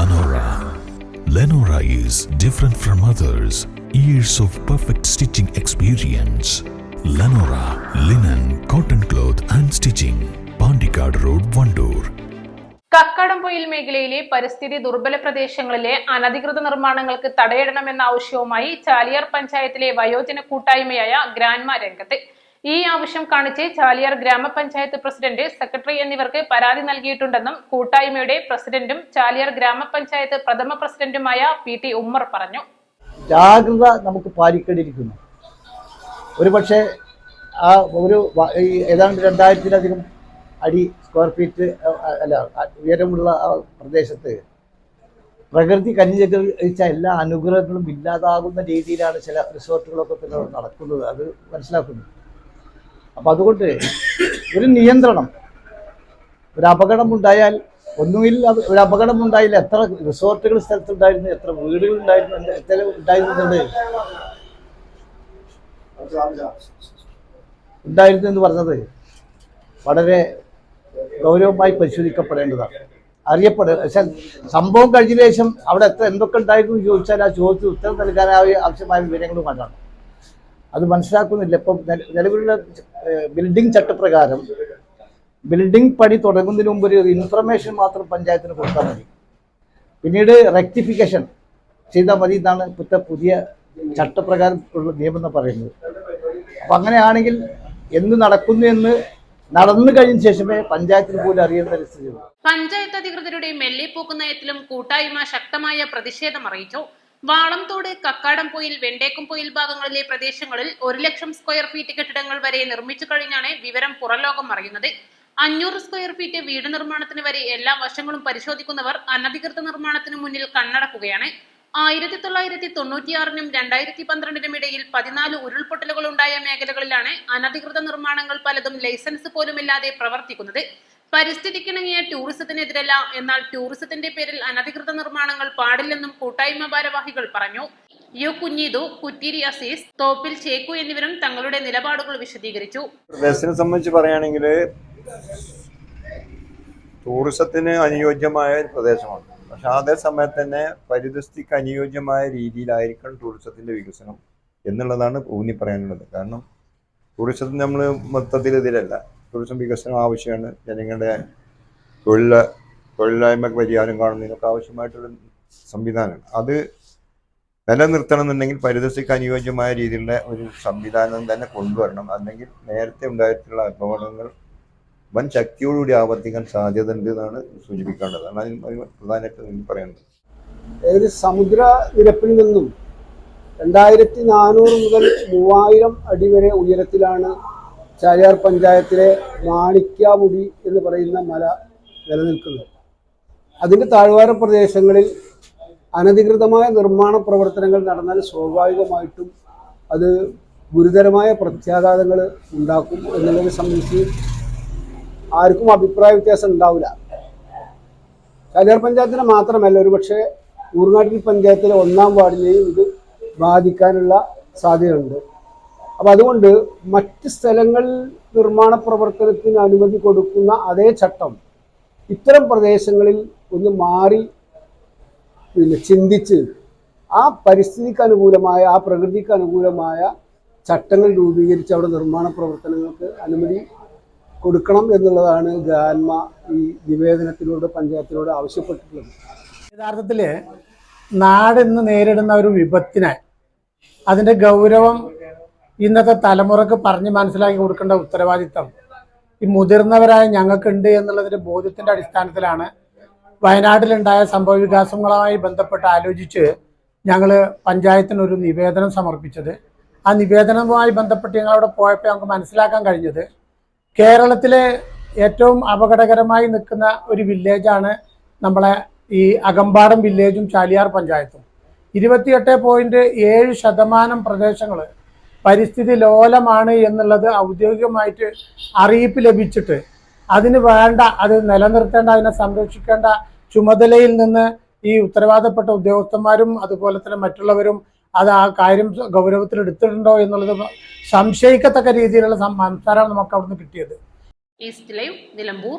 Lenora. Lenora is different from others. Years of perfect stitching experience. Lenora linen, cotton cloth and stitching. Pandikad Road, Vandoor. Kakkadampoyil മേഖലയിലെ പരിസ്ഥിതി ദുർബല പ്രദേശങ്ങളിലെ അനധികൃത നിർമ്മാണങ്ങൾക്ക് തടയിടണമെന്ന ആവശ്യവുമായി ചാലിയാർ പഞ്ചായത്തിലെ വയോജന കൂട്ടായ്മയായ ഗ്രാൻമ രംഗത്ത് ഈ ആവശ്യം കാണിച്ച് ചാലിയാർ ഗ്രാമപഞ്ചായത്ത് പ്രസിഡന്റ് സെക്രട്ടറി എന്നിവർക്ക് പരാതി നൽകിയിട്ടുണ്ടെന്നും കൂട്ടായ്മയുടെ പ്രസിഡന്റും ചാലിയാർ ഗ്രാമപഞ്ചായത്ത് പ്രഥമ പ്രസിഡന്റുമായ പി ടി ഉമ്മർ പറഞ്ഞു. ജാഗ്രത നമുക്ക് പാലിക്കേണ്ടിയിരിക്കുന്നു. ഒരു പക്ഷേ ആ ഒരു ഏതാണ്ട് രണ്ടായിരത്തിലധികം അടി സ്ക്വയർ ഫീറ്റ് അല്ല ഉയരമുള്ള ആ പ്രദേശത്ത് പ്രകൃതി കനിഞ്ഞിച്ച എല്ലാ അനുഗ്രഹങ്ങളും ഇല്ലാതാകുന്ന രീതിയിലാണ് ചില റിസോർട്ടുകളൊക്കെ നടക്കുന്നത്. അത് മനസ്സിലാക്കുന്നു. അപ്പം അതുകൊണ്ട് ഒരു നിയന്ത്രണം ഒരു അപകടമുണ്ടായാൽ ഒന്നുമില്ല ഒരു അപകടമുണ്ടായില്ല എത്ര റിസോർട്ടുകൾ സ്ഥലത്തുണ്ടായിരുന്നു എത്ര വീടുകൾ ഉണ്ടായിരുന്നു എത്ര ഉണ്ടായിരുന്നുണ്ട്? ഉണ്ടായിരുന്നു എന്ന് പറഞ്ഞത് വളരെ ഗൗരവമായി പരിശോധിക്കപ്പെടേണ്ടതാണ്. അറിയപ്പെടുക പക്ഷെ സംഭവം കഴിഞ്ഞ ശേഷം അവിടെ എത്ര എന്തൊക്കെ ഉണ്ടായിരുന്നു ചോദിച്ചാൽ ആ ചോദ്യത്തിന് ഉത്തരം നൽകാനായ ആവശ്യമായ വിവരങ്ങളും കണ്ടാണ്. അത് മനസ്സിലാക്കുന്നില്ല. ഇപ്പം നിലവിലുള്ള ബിൽഡിംഗ് ചട്ടപ്രകാരം ബിൽഡിംഗ് പണി തുടങ്ങുന്നതിന് മുമ്പ് ഒരു ഇൻഫർമേഷൻ മാത്രം പഞ്ചായത്തിന് കൊടുത്താൽ മതി. പിന്നീട് റെക്ടിഫിക്കേഷൻ ചെയ്താൽ മതി എന്നാണ് ഇപ്പോഴത്തെ പുതിയ ചട്ടപ്രകാരം ഉള്ള നിയമം എന്ന് പറയുന്നത്. അപ്പം അങ്ങനെയാണെങ്കിൽ എന്ത് നടക്കുന്നു എന്ന് നടന്നു കഴിഞ്ഞ ശേഷമേ പഞ്ചായത്തിന് പോലും അറിയുന്ന പരിസ്ഥിതി പഞ്ചായത്ത് അധികൃതരുടെ മെല്ലെ നയത്തിലും കൂട്ടായ്മ ശക്തമായ പ്രതിഷേധം അറിയിച്ചു. വാളംതോട് വെണ്ടേക്കും വെണ്ടേക്കുംപൊയിൽ ഭാഗങ്ങളിലെ പ്രദേശങ്ങളിൽ ഒരു ലക്ഷം സ്ക്വയർ ഫീറ്റ് കെട്ടിടങ്ങൾ വരെ നിർമ്മിച്ചു കഴിഞ്ഞാണ് വിവരം പുറംലോകം അറിയുന്നത്. അഞ്ഞൂറ് സ്ക്വയർ ഫീറ്റ് വീട് നിർമ്മാണത്തിന് വരെ എല്ലാ വശങ്ങളും പരിശോധിക്കുന്നവർ അനധികൃത നിർമ്മാണത്തിന് മുന്നിൽ കണ്ണടക്കുകയാണ്. ആയിരത്തി തൊള്ളായിരത്തി തൊണ്ണൂറ്റിയാറിനും രണ്ടായിരത്തി പന്ത്രണ്ടിനും ഇടയിൽ പതിനാല് ഉരുൾപൊട്ടലുകൾ ഉണ്ടായ മേഖലകളിലാണ് അനധികൃത നിർമ്മാണങ്ങൾ പലതും ലൈസൻസ് പോലുമില്ലാതെ പ്രവർത്തിക്കുന്നത്. പരിസ്ഥിതിക്കിണങ്ങിയ ടൂറിസത്തിനെതിരല്ല. എന്നാൽ ടൂറിസത്തിന്റെ പേരിൽ അനധികൃത നിർമ്മാണങ്ങൾ പാടില്ലെന്നും കൂട്ടായ്മ ഭാരവാഹികൾ പറഞ്ഞു. യു കുഞ്ഞീതു കുറ്റീരി അസീസ് തോപ്പിൽ ചേക്കു എന്നിവരും തങ്ങളുടെ നിലപാടുകൾ വിശദീകരിച്ചു. പ്രദേശത്തിനെ സംബന്ധിച്ച് പറയുകയാണെങ്കിൽ ടൂറിസത്തിന് അനുയോജ്യമായ ഒരു പ്രദേശമാണ്. പക്ഷെ അതേ സമയത്ത് തന്നെ പരിതസ്ഥിതിക്ക് അനുയോജ്യമായ രീതിയിലായിരിക്കണം ടൂറിസത്തിന്റെ വികസനം എന്നുള്ളതാണ് ഊന്നി പറയാനുള്ളത്. കാരണം ടൂറിസത്തിന് നമ്മൾ മൊത്തത്തിൽ ടൂറിസം വികസനം ആവശ്യമാണ്. ജനങ്ങളുടെ തൊഴിൽ തൊഴിലില്ലായ്മ പരിഹാരം കാണുന്നതിനൊക്കെ ആവശ്യമായിട്ടുള്ള സംവിധാനമാണ് അത് നിലനിർത്തണം എന്നുണ്ടെങ്കിൽ പരിതസ്ഥിതിക്ക് അനുയോജ്യമായ രീതിയിലുള്ള ഒരു സംവിധാനം തന്നെ കൊണ്ടുവരണം. അല്ലെങ്കിൽ നേരത്തെ ഉണ്ടായിട്ടുള്ള അപകടങ്ങൾ വൻ ശക്തിയോടുകൂടി ആവർത്തിക്കാൻ സാധ്യത ഉണ്ട് എന്നാണ് സൂചിപ്പിക്കേണ്ടത്. അതാണ് പ്രധാനമായിട്ട് നിങ്ങൾ പറയുന്നത് അതായത് സമുദ്ര നിരപ്പിൽ നിന്നും രണ്ടായിരത്തി നാനൂറ് മുതൽ മൂവായിരം അടി വരെ ഉയരത്തിലാണ് ചാലിയാർ പഞ്ചായത്തിലെ മാണിക്കാമുടി എന്ന് പറയുന്ന മല നിലനിൽക്കുന്നത് അതിന്റെ താഴ്വാര പ്രദേശങ്ങളിൽ അനധികൃതമായ നിർമ്മാണ പ്രവർത്തനങ്ങൾ നടന്നാൽ സ്വാഭാവികമായിട്ടും അത് ഗുരുതരമായ പ്രത്യാഘാതങ്ങൾ ഉണ്ടാക്കും എന്നുള്ളതിനെ സംബന്ധിച്ച് ആർക്കും അഭിപ്രായ വ്യത്യാസം ഉണ്ടാവില്ല. ചാലിയാർ പഞ്ചായത്തിന് മാത്രമല്ല ഒരുപക്ഷെ ഊർനാട്ടിൽ പഞ്ചായത്തിലെ ഒന്നാം വാർഡിനെയും ഇത് ബാധിക്കാനുള്ള സാധ്യതയുണ്ട്. അപ്പം അതുകൊണ്ട് മറ്റ് സ്ഥലങ്ങളിൽ നിർമ്മാണ പ്രവർത്തനത്തിന് അനുമതി കൊടുക്കുന്ന അതേ ചട്ടം ഇത്തരം പ്രദേശങ്ങളിൽ ഒന്ന് മാറി പിന്നെ ചിന്തിച്ച് ആ പരിസ്ഥിതിക്ക് അനുകൂലമായ ആ പ്രകൃതിക്ക് അനുകൂലമായ ചട്ടങ്ങൾ രൂപീകരിച്ച് അവിടെ നിർമ്മാണ പ്രവർത്തനങ്ങൾക്ക് അനുമതി കൊടുക്കണം എന്നുള്ളതാണ് ഗാൻമ ഈ നിവേദനത്തിലൂടെ പഞ്ചായത്തിനോട് ആവശ്യപ്പെട്ടിട്ടുള്ളത്. യഥാർത്ഥത്തിൽ നാടെന്ന് നേരിടുന്ന ഒരു വിപത്തിനെ അതിന്റെ ഗൗരവം ഇന്നത്തെ തലമുറയ്ക്ക് പറഞ്ഞ് മനസ്സിലാക്കി കൊടുക്കേണ്ട ഉത്തരവാദിത്തം ഈ മുതിർന്നവരായ ഞങ്ങൾക്കുണ്ട് എന്നുള്ളതിന്റെ ബോധ്യത്തിന്റെ അടിസ്ഥാനത്തിലാണ് വയനാട്ടിലുണ്ടായ സംഭവ വികാസങ്ങളുമായി ബന്ധപ്പെട്ട് ആലോചിച്ച് ഞങ്ങൾ പഞ്ചായത്തിന് ഒരു നിവേദനം സമർപ്പിച്ചത്. ആ നിവേദനവുമായി ബന്ധപ്പെട്ട് ഞങ്ങളവിടെ പോയപ്പോൾ ഞങ്ങൾക്ക് മനസ്സിലാക്കാൻ കഴിഞ്ഞത് കേരളത്തിലെ ഏറ്റവും അപകടകരമായി നിൽക്കുന്ന ഒരു വില്ലേജാണ് നമ്മളെ ഈ അകമ്പാടം വില്ലേജും ചാലിയാർ പഞ്ചായത്തും. ഇരുപത്തിയെട്ട് പോയിന്റ് ഏഴ് ശതമാനം പ്രദേശങ്ങൾ പരിസ്ഥിതി ലോലമാണ് എന്നുള്ളത് ഔദ്യോഗികമായിട്ട് അറിയിപ്പ് ലഭിച്ചിട്ട് അതിന് വേണ്ട അത് നിലനിർത്തേണ്ട അതിനെ സംരക്ഷിക്കേണ്ട ചുമതലയിൽ നിന്ന് ഈ ഉത്തരവാദപ്പെട്ട ഉദ്യോഗസ്ഥന്മാരും അതുപോലെ തന്നെ മറ്റുള്ളവരും അത് ആ കാര്യം ഗൗരവത്തിൽ എടുത്തിട്ടുണ്ടോ എന്നുള്ളത് സംശയിക്കത്തക്ക രീതിയിലുള്ള സംസാരമാണ് നമുക്ക് അവിടുന്ന് കിട്ടിയത്. East live Nilambur